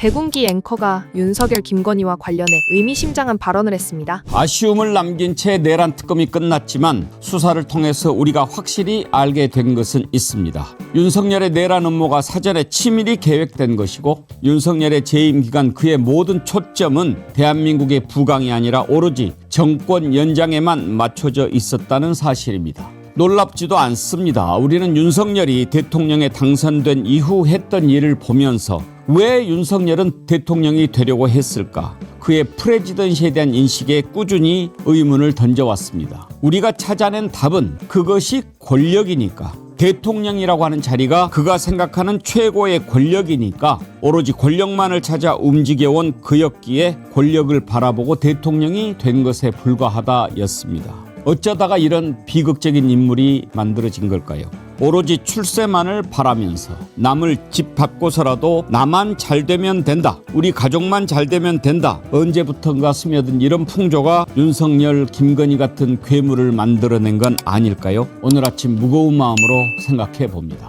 대군기 앵커가 윤석열 김건희와 관련해 의미심장한 발언을 했습니다. 아쉬움을 남긴 채 내란 특검이 끝났지만 수사를 통해서 우리가 확실히 알게 된 것은 있습니다. 윤석열의 내란 음모가 사전에 치밀히 계획된 것이고 윤석열의 재임 기간 그의 모든 초점은 대한민국의 부강이 아니라 오로지 정권 연장에만 맞춰져 있었다는 사실입니다. 놀랍지도 않습니다. 우리는 윤석열이 대통령에 당선된 이후 했던 일을 보면서 왜 윤석열은 대통령이 되려고 했을까? 그의 프레지던시에 대한 인식에 꾸준히 의문을 던져왔습니다. 우리가 찾아낸 답은 그것이 권력이니까. 대통령이라고 하는 자리가 그가 생각하는 최고의 권력이니까 오로지 권력만을 찾아 움직여온 그였기에 권력을 바라보고 대통령이 된 것에 불과하다였습니다. 어쩌다가 이런 비극적인 인물이 만들어진 걸까요? 오로지 출세만을 바라면서 남을 집 밟고서라도 나만 잘 되면 된다. 우리 가족만 잘 되면 된다. 언제부턴가 스며든 이런 풍조가 윤석열, 김건희 같은 괴물을 만들어낸 건 아닐까요? 오늘 아침 무거운 마음으로 생각해 봅니다.